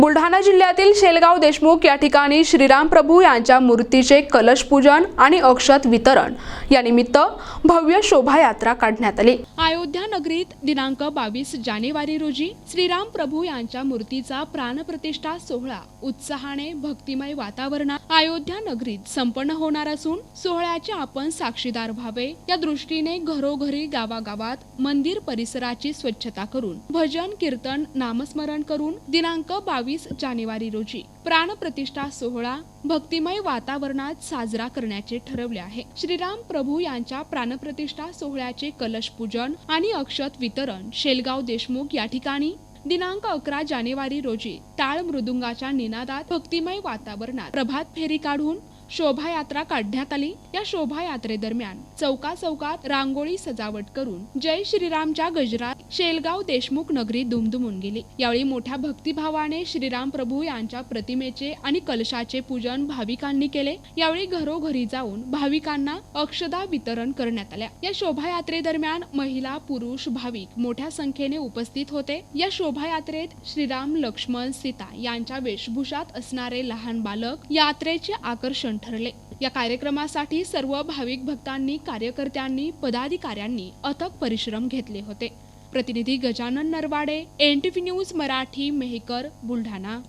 बुलढाणा जिल्ह्यातील शेलगाव देशमुख या ठिकाणी श्रीराम प्रभू यांच्या मूर्तीचे कलश पूजन आणि अक्षत वितरण. या निमित्त भव्य शोभायात्रा काढण्यात आली. अयोध्या नगरीत दिनांक बावीस जानेवारी रोजी श्रीराम प्रभू यांच्या मूर्तीचा प्राणप्रतिष्ठा सोहळा उत्साहाने भक्तिमय वातावरणात अयोध्या नगरीत संपन्न होणार असून सोहळ्याचे आपण साक्षीदार व्हावे या दृष्टीने घरोघरी गावागावात मंदिर परिसराची स्वच्छता करून भजन कीर्तन नामस्मरण करून दिनांक बावीस जानेवारी रोजी प्राणप्रतिष्ठा सोहळा भक्तिमय वातावरणात साजरा करण्याचे ठरवले आहे. श्रीराम प्रभू यांच्या प्राणप्रतिष्ठा सोहळ्याचे कलश पूजन आणि अक्षत वितरण शेलगाव देशमुख या ठिकाणी. दिनांक अकरा जानेवारी रोजी टाळ मृदुंगाच्या निनादात भक्तिमय वातावरणात प्रभात फेरी काढून शोभायात्रा काढण्यात आली. या शोभायात्रेदरम्यान चौका चौकात रांगोळी सजावट करून जय श्रीरामच्या गजरात शेलगाव देशमुख नगरी दुमदुमून गेली. यावेळी मोठ्या भक्तिभावाने श्रीराम प्रभू यांच्या प्रतिमेचे आणि कलशाचे पूजन भाविकांनी केले. यावेळी घरोघरी जाऊन भाविकांना अक्षदा वितरण करण्यात आल्या. या शोभायात्रेदरम्यान महिला पुरुष भाविक मोठ्या संख्येने उपस्थित होते. या शोभायात्रेत श्रीराम लक्ष्मण सीता यांच्या वेशभूषात असणारे लहान बालक यात्रेचे आकर्षण ठरले. या कार्यक्रमासाठी सर्व भाविक भक्तांनी कार्यकर्त्यांनी पदाधिकाऱ्यांनी अथक परिश्रम घेतले होते. प्रतिनिधी गजानन नरवाडे एन न्यूज मराठी मेहकर बुलढाणा.